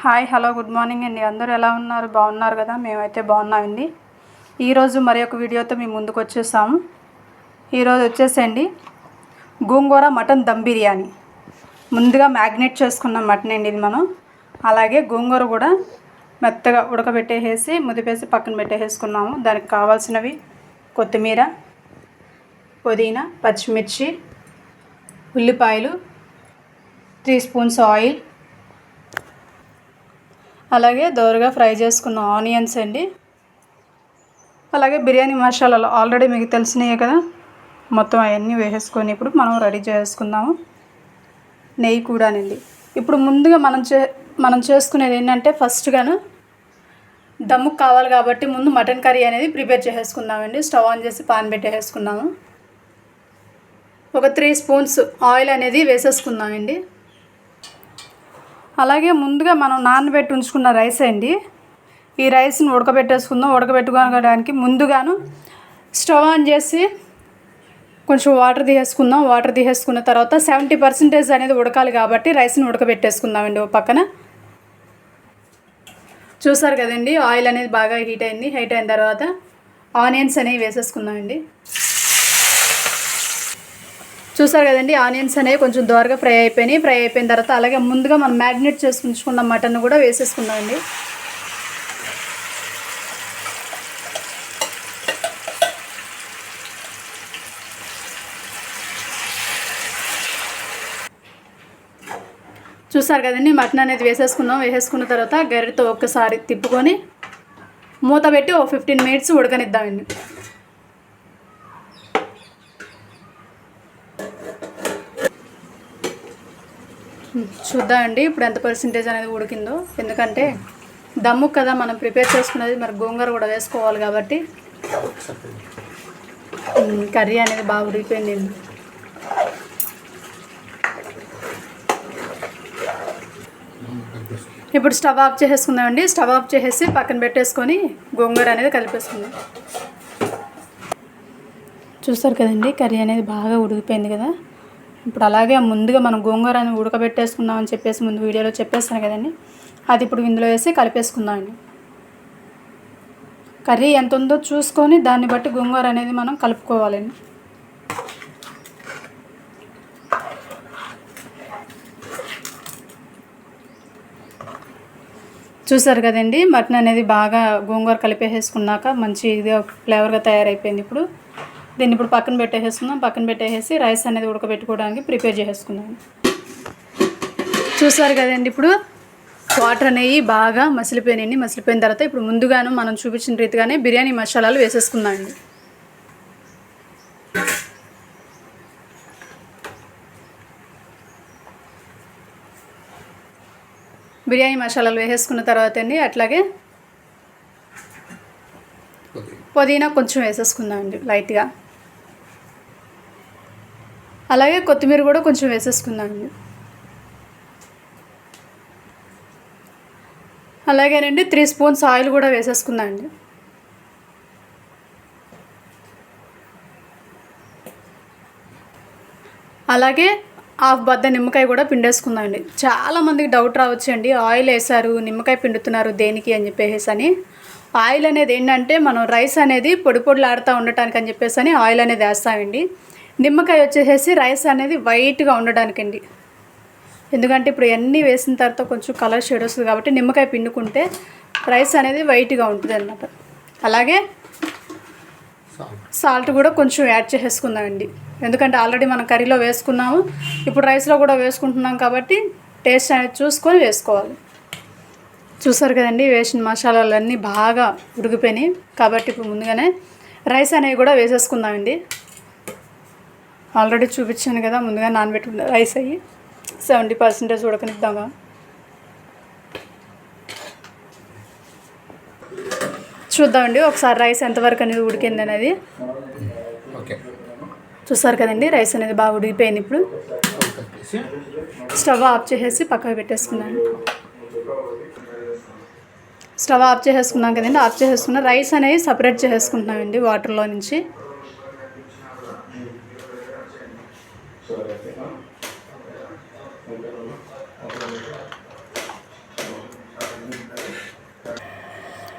Hi hello good morning అండి. అందరూ ఎలా ఉన్నారు? బాగున్నారు కదా? మేమైతే బాగున్నామండి. ఈరోజు మరి ఒక వీడియోతో మేము ముందుకు వచ్చేసాము. ఈరోజు వచ్చేసండి గోంగూర మటన్ దమ్ బిర్యానీ. ముందుగా మ్యాగ్నేట్ చేసుకున్న మటన్ అండి ఇది మనం. అలాగే గోంగూర కూడా మెత్తగా ఉడకబెట్టేసి ముదిపేసి పక్కన పెట్టేసుకున్నాము దానికి కావాల్సినవి కొత్తిమీర పుదీనా పచ్చిమిర్చి ఉల్లిపాయలు త్రీ స్పూన్స్ ఆయిల్ అలాగే దోరగా ఫ్రై చేసుకున్న ఆనియన్స్ అండి. అలాగే బిర్యానీ మసాలాలు ఆల్రెడీ మీకు తెలిసినాయే కదా. మొత్తం అవన్నీ వేసేసుకొని ఇప్పుడు మనం రెడీ చేసుకుందాము. నెయ్యి కూడానండి. ఇప్పుడు ముందుగా మనం చే మనం చేసుకునేది ఏంటంటే ఫస్ట్గాను దమ్ముకు కావాలి కాబట్టి ముందు మటన్ కర్రీ అనేది ప్రిపేర్ చేసేసుకుందామండి. స్టవ్ ఆన్ చేసి పాన్ పెట్టేసుకున్నాము ఒక త్రీ స్పూన్స్ ఆయిల్ అనేది వేసేసుకుందామండి. అలాగే ముందుగా మనం నానబెట్టి ఉంచుకున్న రైస్ అండి. ఈ రైస్ని ఉడకబెట్టేసుకుందాం. ఉడకబెట్టుకోవడానికి ముందుగాను స్టవ్ ఆన్ చేసి కొంచెం వాటర్ తీసేసుకుందాం. వాటర్ తీసేసుకున్న తర్వాత సెవెంటీ పర్సెంటేజ్ అనేది ఉడకాలి కాబట్టి రైస్ని ఉడకబెట్టేసుకుందామండి ఓ పక్కన. చూసారు కదండి ఆయిల్ అనేది బాగా హీట్ అయింది. హీట్ అయిన తర్వాత ఆనియన్స్ అనేవి వేసేసుకుందామండి. చూసారు కదండి ఆనియన్స్ అనేవి కొంచెం దోరగా ఫ్రై అయిపోయినాయి. ఫ్రై అయిపోయిన తర్వాత అలాగే ముందుగా మనం మ్యారినేట్ చేసి ఉంచుకున్న మటన్ కూడా వేసేసుకుందామండి చూసారు కదండి మటన్ అనేది వేసేసుకుందాం వేసేసుకున్న తర్వాత గరిటతో ఒక్కసారి తిప్పుకొని మూత పెట్టి ఓ ఫిఫ్టీన్ మినిట్స్ ఉడకనిద్దామండి. చూద్దామండి ఇప్పుడు ఎంత పర్సంటేజ్ అనేది ఉడికిందో. ఎందుకంటే దమ్ము కదా మనం ప్రిపేర్ చేసుకున్నది. మరి గోంగూర కూడా వేసుకోవాలి కాబట్టి. కర్రీ అనేది బాగా ఉడికిపోయింది. ఇప్పుడు స్టవ్ ఆఫ్ చేసేసుకుందామండి స్టవ్ ఆఫ్ చేసేసి పక్కన పెట్టేసుకొని గోంగూర అనేది కలిపేసుకుందాం. చూస్తారు కదండి కర్రీ అనేది బాగా ఉడికిపోయింది కదా. ఇప్పుడు అలాగే ముందుగా మనం గోంగూర ఉడకబెట్టేసుకుందాం అని చెప్పేసి ముందు వీడియోలో చెప్పేస్తాను కదండి. అది ఇప్పుడు ఇందులో వేసి కలిపేసుకుందామండి కర్రీ ఎంత ఉందో చూసుకొని దాన్ని బట్టి గోంగూర అనేది మనం కలుపుకోవాలండి. చూసారు కదండి మటన్ అనేది బాగా గోంగూర కలిపేసేసుకున్నాక మంచి ఇదిగా ఫ్లేవర్గా తయారైపోయింది ఇప్పుడు. దీన్ని ఇప్పుడు పక్కన పెట్టేసేసుకుందాం. పక్కన పెట్టేసి రైస్ అనేది ఉడకబెట్టుకోవడానికి ప్రిపేర్ చేసేసుకుందాం. చూసారు కదండి ఇప్పుడు? వాటర్ అనేవి బాగా మసిలిపోయినాయండి మసిలిపోయిన తర్వాత ఇప్పుడు ముందుగాను మనం చూపించిన రీతిగానే బిర్యానీ మసాలాలు వేసేసుకుందామండి బిర్యానీ మసాలాలు వేసేసుకున్న తర్వాత అండి అట్లాగే పుదీనా కొంచెం వేసేసుకుందామండి లైట్గా. అలాగే కొత్తిమీర కూడా కొంచెం వేసేసుకుందామండి. అలాగేనండి త్రీ స్పూన్స్ ఆయిల్ కూడా వేసేసుకుందామండి. అలాగే హాఫ్ బద్ద నిమ్మకాయ కూడా పిండేసుకుందామండి. చాలా మందికి డౌట్ రావచ్చు అండి ఆయిల్ వేసారు నిమ్మకాయ పిండుతున్నారు దేనికి అని చెప్పేసి అని. ఆయిల్ అనేది ఏంటంటే మనం రైస్ అనేది పొడి పొడిలాడుతూ ఉండటానికి అని చెప్పేసి అని ఆయిల్ అనేది వేస్తామండి. నిమ్మకాయ వచ్చేసేసి రైస్ అనేది వైట్గా ఉండడానికండి. ఎందుకంటే ఇప్పుడు అన్నీ వేసిన తర్వాత కొంచెం కలర్ షేడ్ వస్తుంది కాబట్టి నిమ్మకాయ పిండుకుంటే రైస్ అనేది వైట్గా ఉంటుంది అనమాట అలాగే సాల్ట్ కూడా కొంచెం యాడ్ చేసేసుకుందామండి. ఎందుకంటే ఆల్రెడీ మనం కర్రీలో వేసుకున్నాము. ఇప్పుడు రైస్లో కూడా వేసుకుంటున్నాం కాబట్టి టేస్ట్ అనేది చూసుకొని వేసుకోవాలి. చూసారు కదండి వేసిన మసాలాలన్నీ బాగా ఉడికిపోయినాయి. కాబట్టి ఇప్పుడు ముందుగానే రైస్ అనేవి కూడా వేసేసుకుందామండి. ఆల్రెడీ చూపించాను కదా ముందుగా నానబెట్టుకున్న రైస్ అయ్యి సెవెంటీ పర్సెంటేజ్ ఉడకనిద్దామా చూద్దామండి ఒకసారి రైస్ ఎంతవరకు అనేది ఉడికింది అనేది. చూసారు కదండి రైస్ అనేది బాగా ఉడికిపోయింది ఇప్పుడు. స్టవ్ ఆఫ్ చేసేసి పక్కకు పెట్టేసుకున్నాను. స్టవ్ ఆఫ్ చేసేసుకున్నాం కదండి ఆఫ్ చేసేసుకున్న రైస్ అనేది సపరేట్ చేసేసుకుంటున్నామండి వాటర్లో నుంచి.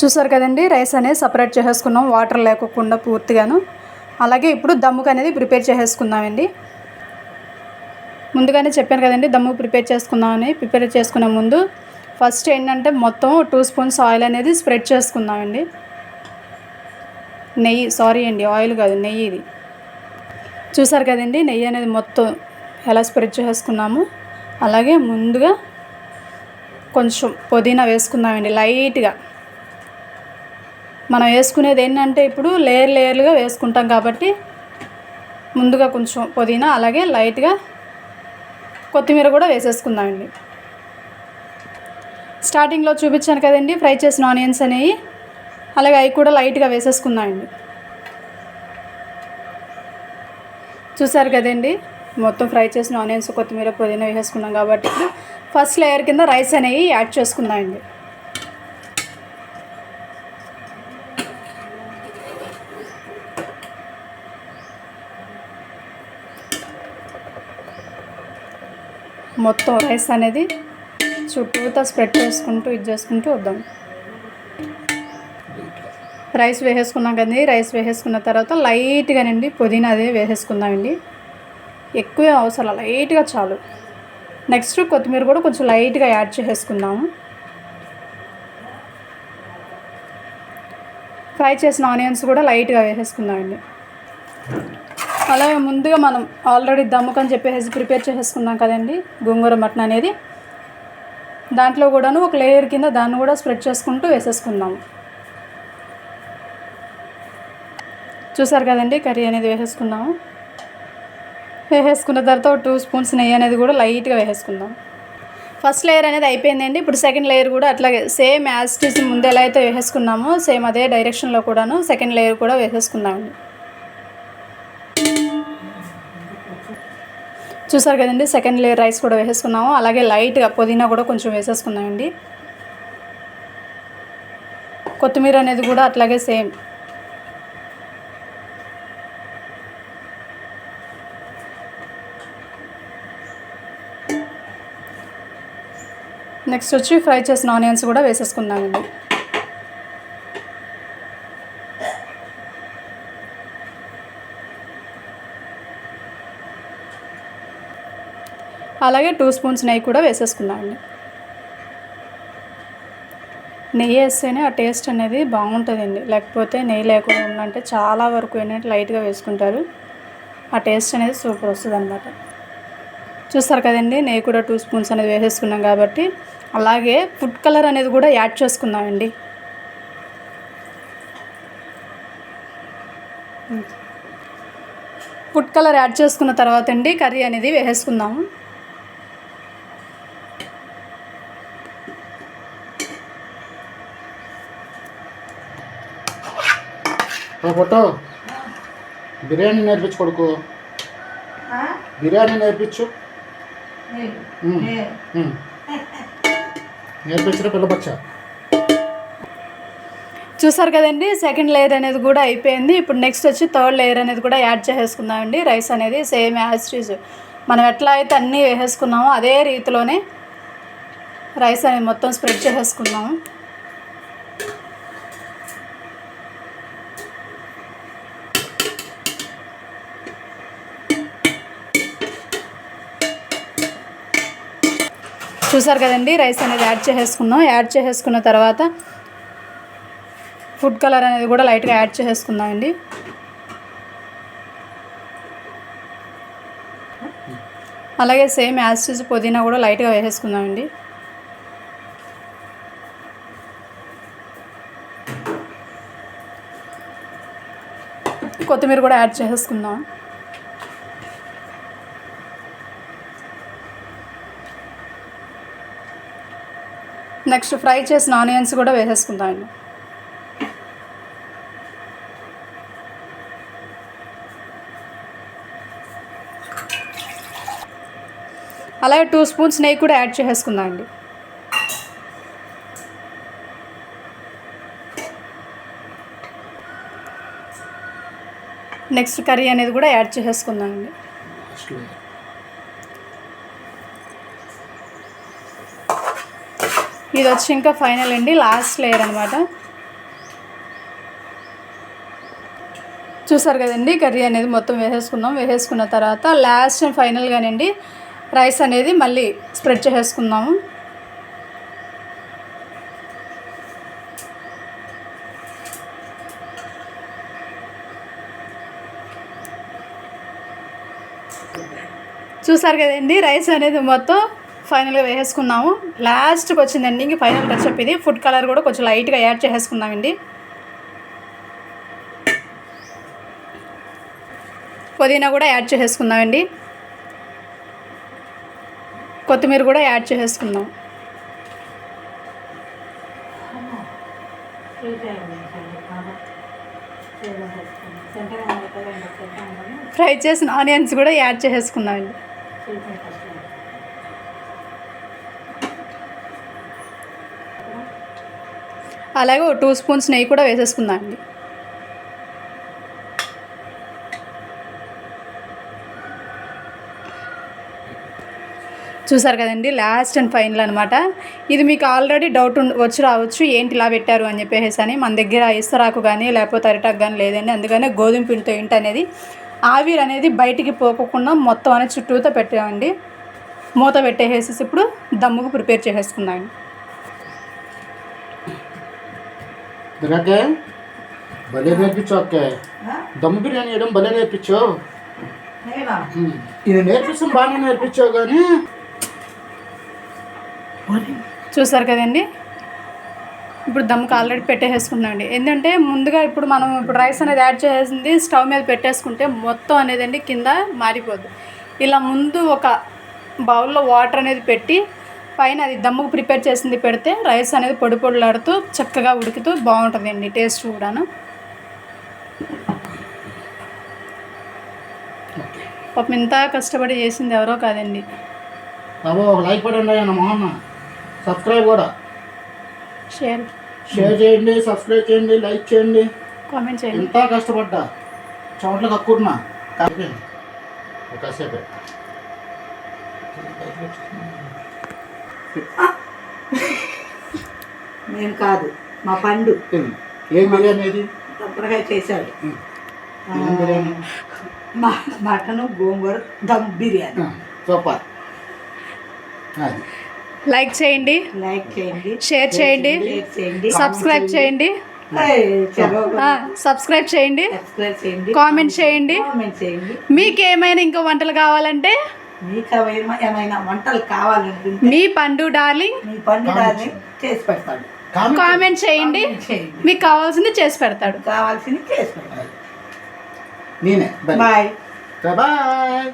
చూసారు కదండి రైస్ అనేది సపరేట్ చేసేసుకున్నాం వాటర్ లేకోకుండా పూర్తిగాను. అలాగే ఇప్పుడు దమ్ముకు అనేది ప్రిపేర్ చేసేసుకుందామండి. ముందుగానే చెప్పాను కదండి దమ్ము ప్రిపేర్ చేసుకుందామని. ప్రిపేర్ చేసుకునే ముందు ఫస్ట్ ఏంటంటే మొత్తం టూ స్పూన్స్ ఆయిల్ అనేది స్ప్రెడ్ చేసుకుందామండి. నెయ్యి సారీ అండి ఆయిల్ కాదు నెయ్యి ఇది. చూసారు కదండి నెయ్యి అనేది మొత్తం ఎలా స్ప్రెడ్ చేసుకున్నాము అలాగే ముందుగా కొంచెం పుదీనా వేసుకుందామండి లైట్గా. మనం వేసుకునేది ఏంటంటే ఇప్పుడు లేయర్ లేయర్లుగా వేసుకుంటాం కాబట్టి ముందుగా కొంచెం పుదీనా అలాగే లైట్గా కొత్తిమీర కూడా వేసేసుకుందామండి. స్టార్టింగ్లో చూపించాను కదండి ఫ్రై చేసిన ఆనియన్స్ అనేవి అలాగే అవి కూడా లైట్గా వేసేసుకుందామండి. చూసారు కదండి? మొత్తం ఫ్రై చేసిన ఆనియన్స్ కొత్తిమీర పుదీనా వేసేసుకున్నాం కాబట్టి ఇప్పుడు ఫస్ట్ లేయర్ కింద రైస్ అనేవి యాడ్ చేసుకుందామండి మొత్తం రైస్ అనేది చుట్టూతా స్ప్రెడ్ చేసుకుంటూ ఇది చేసుకుంటూ వద్దాం. రైస్ వేసేసుకున్నాం కదండి రైస్ వేసేసుకున్న తర్వాత లైట్గానండి పుదీనా అదే వేసేసుకుందామండి ఎక్కువ అవసరం లైట్గా చాలు. నెక్స్ట్ కొత్తిమీర కూడా కొంచెం లైట్గా యాడ్ చేసేసుకుందాము ఫ్రై చేసిన ఆనియన్స్ కూడా లైట్గా వేసేసుకుందామండి అలాగే ముందుగా మనం ఆల్రెడీ దమ్ముకని చెప్పేసి ప్రిపేర్ చేసేసుకున్నాం కదండి గోంగూర మటన్ అనేది. దాంట్లో కూడాను ఒక లేయర్ కింద దాన్ని కూడా స్ప్రెడ్ చేసుకుంటూ వేసేసుకుందాము చూసారు కదండి కర్రీ అనేది వేసేసుకున్నాము. వేసేసుకున్న తర్వాత ఒక టూ స్పూన్స్ నెయ్యి అనేది కూడా లైట్గా వేసేసుకుందాం. ఫస్ట్ లేయర్ అనేది అయిపోయిందండి. ఇప్పుడు సెకండ్ లేయర్ కూడా అట్లాగే సేమ్ యాజ్ టీస్ ముందు ఎలా అయితే వేసేసుకున్నామో సేమ్ అదే డైరెక్షన్లో కూడాను సెకండ్ లేయర్ కూడా వేసేసుకుందామండి. చూసారు కదండి సెకండ్ లేయర్ రైస్ కూడా వేసేసుకున్నాము. అలాగే లైట్గా పుదీనా కూడా కొంచెం వేసేసుకున్నామండి కొత్తిమీర అనేది కూడా అట్లాగే సేమ్. నెక్స్ట్ వచ్చి ఫ్రై చేసిన ఆనియన్స్ కూడా వేసేసుకుందామండి. అలాగే టూ స్పూన్స్ నెయ్యి కూడా వేసేసుకుందామండి. నెయ్యి వేస్తేనే ఆ టేస్ట్ అనేది బాగుంటుందండి. లేకపోతే నెయ్యి లేకుండా ఉందంటే చాలా వరకు ఏంటంటే లైట్గా వేసుకుంటారు. ఆ టేస్ట్ అనేది సూపర్ వస్తుంది అనమాట చూస్తారు కదండి నెయ్యి కూడా టూ స్పూన్స్ అనేది వేసేసుకున్నాం కాబట్టి. అలాగే ఫుడ్ కలర్ అనేది కూడా యాడ్ చేసుకుందామండి. ఫుడ్ కలర్ యాడ్ చేసుకున్న తర్వాత అండి కర్రీ అనేది వేసేసుకుందాము ఫోటో. బిర్యానీ నేర్పించు కొడుకు. బిర్యానీ నేర్పించు. నేర్పించిన పిల్ల బచ్చా. చూసారు కదండి సెకండ్ లేయర్ అనేది కూడా అయిపోయింది. ఇప్పుడు నెక్స్ట్ వచ్చి థర్డ్ లేయర్ అనేది కూడా యాడ్ చేసేసుకుందామండి. రైస్ అనేది సేమ్ యాజ్ టీజ్ మనం ఎట్లా అయితే అన్నీ వేసేసుకున్నామో అదే రీతిలోనే రైస్ అనేది మొత్తం స్ప్రెడ్ చేసేసుకున్నాము చూసారు కదండి రైస్ అనేది యాడ్ చేసేసుకున్నాం యాడ్ చేసేసుకున్న తర్వాత ఫుడ్ కలర్ అనేది కూడా లైట్గా యాడ్ చేసేసుకుందామండి అలాగే సేమ్ యాసిడ్ పుదీనా కూడా లైట్గా వేసేసుకుందామండి కొత్తిమీర కూడా యాడ్ చేసేసుకుందాం. నెక్స్ట్ ఫ్రై చేసిన ఆనియన్స్ కూడా వేసేసుకుందామండి. అలాగే టూ స్పూన్స్ నెయ్యి కూడా యాడ్ చేసేసుకుందామండి. నెక్స్ట్ కర్రీ అనేది కూడా యాడ్ చేసేసుకుందామండి. ఇది వచ్చి ఇంకా ఫైనల్ అండి లాస్ట్ లేయర్ అనమాట చూసారు కదండి కర్రీ అనేది మొత్తం వేసేసుకుందాం వేసేసుకున్న తర్వాత లాస్ట్ అండ్ ఫైనల్గానండి రైస్ అనేది మళ్ళీ స్ప్రెడ్ చేసేసుకుందాము. చూసారు కదండి రైస్ అనేది మొత్తం ఫైనల్గా వేసేసుకున్నాము. లాస్ట్కి వచ్చిందండి ఇంక ఫైనల్ టచ్అప్ ఇది. ఫుడ్ కలర్ కూడా కొంచెం లైట్గా యాడ్ చేసేసుకున్నామండి. పుదీనా కూడా యాడ్ చేసేసుకుందామండి కొత్తిమీర కూడా యాడ్ చేసేసుకుందాం ఫ్రై చేసిన ఆనియన్స్ కూడా యాడ్ చేసేసుకుందామండి అలాగే ఒక టూ స్పూన్స్ నెయ్యి కూడా వేసేసుకుందామండి చూసారు కదండి లాస్ట్ అండ్ ఫైనల్ అనమాట ఇది మీకు ఆల్రెడీ డౌట్ వచ్చి రావచ్చు ఏంటి ఇలా పెట్టారు అని చెప్పేసి అని. మన దగ్గర ఇస్తరాకు కానీ లేకపోతే అరిటాకు కానీ లేదండి. అందుకనే గోధుమ పిండితో ఏంటి అనేది ఆవిరి అనేది బయటికి పోకుండా మొత్తం అనేది చుట్టూతో పెట్టామండి. మూత పెట్టేసేసి ఇప్పుడు దమ్ముకు ప్రిపేర్ చేసేసుకుందాం భలే అక్క దమ్ బిర్యానీ వేయడం భలే నేర్పించావు. ఇది నేర్పిస్తాం బాగానే నేర్పించావు కానీ చూసారు కదండి? ఇప్పుడు దమ్ముకు ఆల్రెడీ పెట్టేసుకున్నామండి ఎందుకంటే ముందుగా ఇప్పుడు మనం ఇప్పుడు రైస్ అనేది యాడ్ చేసింది స్టవ్ మీద పెట్టేసుకుంటే మొత్తం అనేది అండి కింద మారిపోద్ది. ఇలా ముందు ఒక బౌల్లో వాటర్ అనేది పెట్టి పైన అది దమ్ముకు ప్రిపేర్ చేసింది పెడితే రైస్ అనేది పొడి పొడిలాడుతూ చక్కగా ఉడుకుతూ బాగుంటుందండి టేస్ట్ కూడాను. పాపం ఇంత కష్టపడి చేసింది ఎవరో కాదండి. బాబు ఒక లైక్ పడండి అయ్యా మొహన్న. సబ్స్క్రైబ్ కూడా. షేర్. షేర్ చేయండి సబ్స్క్రైబ్ చేయండి లైక్ చేయండి. కామెంట్ చేయండి. ఎంత కష్టపడ్డా. చోట్ల కక్కున్నా. ఒకసేపే మేము కాదు మా పండు. ఏం? బిర్యానీ తొందరగా చేశాడు. మటను గోంగూర దమ్ బిర్యానీ. సూపర్. అది. లైక్ చేయండి. లైక్ చేయండి. షేర్ చేయండి. సబ్స్క్రైబ్ చేయండి. సబ్స్క్రైబ్ చేయండి. సబ్స్క్రైబ్ చేయండి. కామెంట్ చేయండి. కామెంట్ చేయండి. మీకు ఏమైనా ఇంకా వంటలు కావాలంటే మీకు ఏమైనా వంటలు కావాలనుకుంటే మీ పండు డార్లింగ్ మీ పండు దాన్ని చేసి పెడతాడు. కామెంట్ కామెంట్ చేయండి. కామెంట్ చేయండి. మీకు కావాల్సింది చేసి పెడతాడు. కావాల్సింది చేసి పెడతాడు. నేనే. బాయ్. బాయ్.